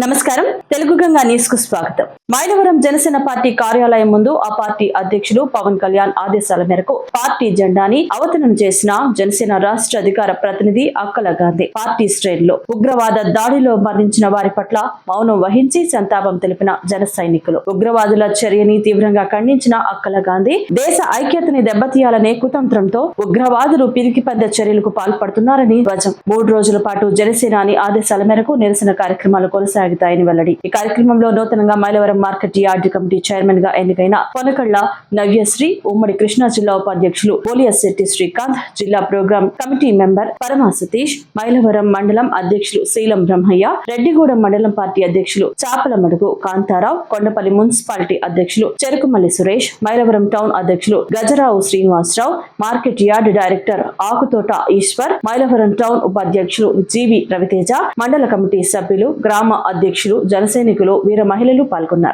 నమస్కారం. తెలుగు గంగా న్యూస్కు స్వాగతం. మైలవరం జనసేన పార్టీ కార్యాలయం ముందు ఆ పార్టీ అధ్యక్షులు పవన్ కళ్యాణ్ ఆదేశాల మేరకు పార్టీ జెండాని అవతరణ చేసిన జనసేన రాష్ట్ర అధికార ప్రతినిధి అక్కల గాంధీ. పార్టీ శ్రేణిలో ఉగ్రవాద దాడిలో మరణించిన వారి పట్ల మౌనం వహించి సంతాపం తెలిపిన జన సైనికులు. ఉగ్రవాదుల చర్యని తీవ్రంగా ఖండించిన అక్కల గాంధీ దేశ ఐక్యతని దెబ్బతీయాలనే కుతంత్రంతో ఉగ్రవాదులు పిరికి పెద్ద చర్యలకు పాల్పడుతున్నారని ధ్వజం. మూడు రోజుల పాటు జనసేనాని ఆదేశాల మేరకు నిరసన కార్యక్రమాలు కొనసాగుతాయని వెల్లడి. ఈ కార్యక్రమంలో నూతనంగా మైలవరం మార్కెట్ యార్డ్ కమిటీ చైర్మన్గా ఎన్నికైన పొనకళ్ళ నవ్యశ్రీ ఉమ్మడి కృష్ణా జిల్లా ఉపాధ్యక్షులు పోలియశెట్టి శ్రీకాంత్ జిల్లా ప్రోగ్రాం కమిటీ మెంబర్ పరమా సతీష్ మైలవరం మండలం అధ్యక్షులు శీలం బ్రహ్మయ్య రెడ్డిగూడెం మండలం పార్టీ అధ్యక్షులు చాపల మడుగు కాంతారావు కొండపల్లి మున్సిపాలిటీ అధ్యక్షులు చెరుకుమల్లి సురేష్ మైలవరం టౌన్ అధ్యక్షులు Gajarao Srinivasarao market yard director Akuthota Eswar Mylavaram town ఉపాధ్యక్షులు జీవి రవితేజ మండల కమిటీ సభ్యులు గ్రామ అధ్యక్షులు జనసైనికులు వీర మహిళలు పాల్గొన్నారు.